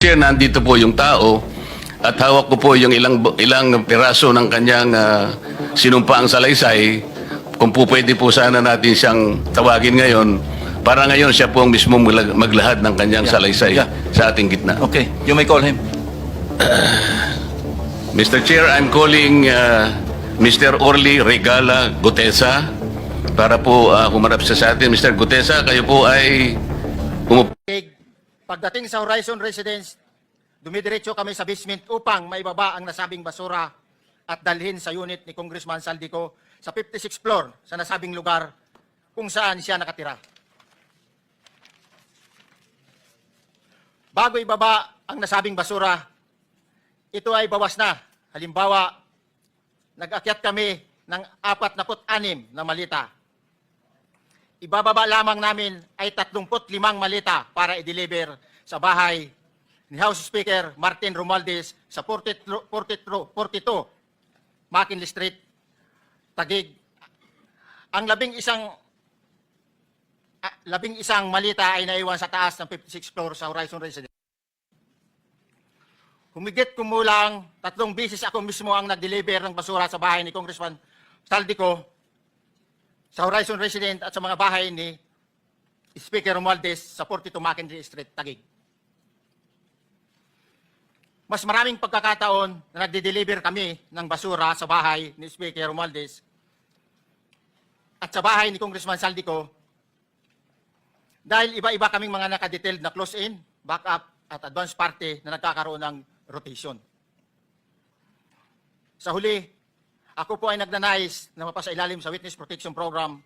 Chair, nandito po yung tao at hawak ko po yung ilang ilang piraso ng kanyang ah, sinumpaang salaysay. Kung po pwede po sana natin siyang tawagin ngayon para ngayon siya po ang mismo magla- maglahad ng kanyang salaysay Yeah. sa ating gitna. Okay, you may call him. Mr. Chair, I'm calling uh, Mr. Orly Regala Gutesa para po uh, humarap siya sa atin. Mr. Gutesa, kayo po ay umupo. Pagdating sa Horizon Residence, dumidiretso kami sa basement upang maibaba ang nasabing basura at dalhin sa unit ni Congressman Saldico sa 56th floor sa nasabing lugar kung saan siya nakatira. Bago ibaba ang nasabing basura, ito ay bawas na. Halimbawa, nag-akyat kami ng 46 na malita ibababa lamang namin ay 35 malita para i-deliver sa bahay ni House Speaker Martin Romualdez sa 42, 42, 42 McKinley Street, Taguig. Ang labing isang ah, labing isang malita ay naiwan sa taas ng 56th floor sa Horizon Residence. Humigit kumulang tatlong bisis ako mismo ang nag-deliver ng basura sa bahay ni Congressman Saldico sa Horizon Resident at sa mga bahay ni Speaker Romualdez sa 42 Mackenzie Street, Taguig. Mas maraming pagkakataon na nagde-deliver kami ng basura sa bahay ni Speaker Romualdez at sa bahay ni Congressman Saldico dahil iba-iba kaming mga nakadetailed na close-in, backup at advance party na nagkakaroon ng rotation. Sa huli, ako po ay nagnanais na mapasailalim sa Witness Protection Program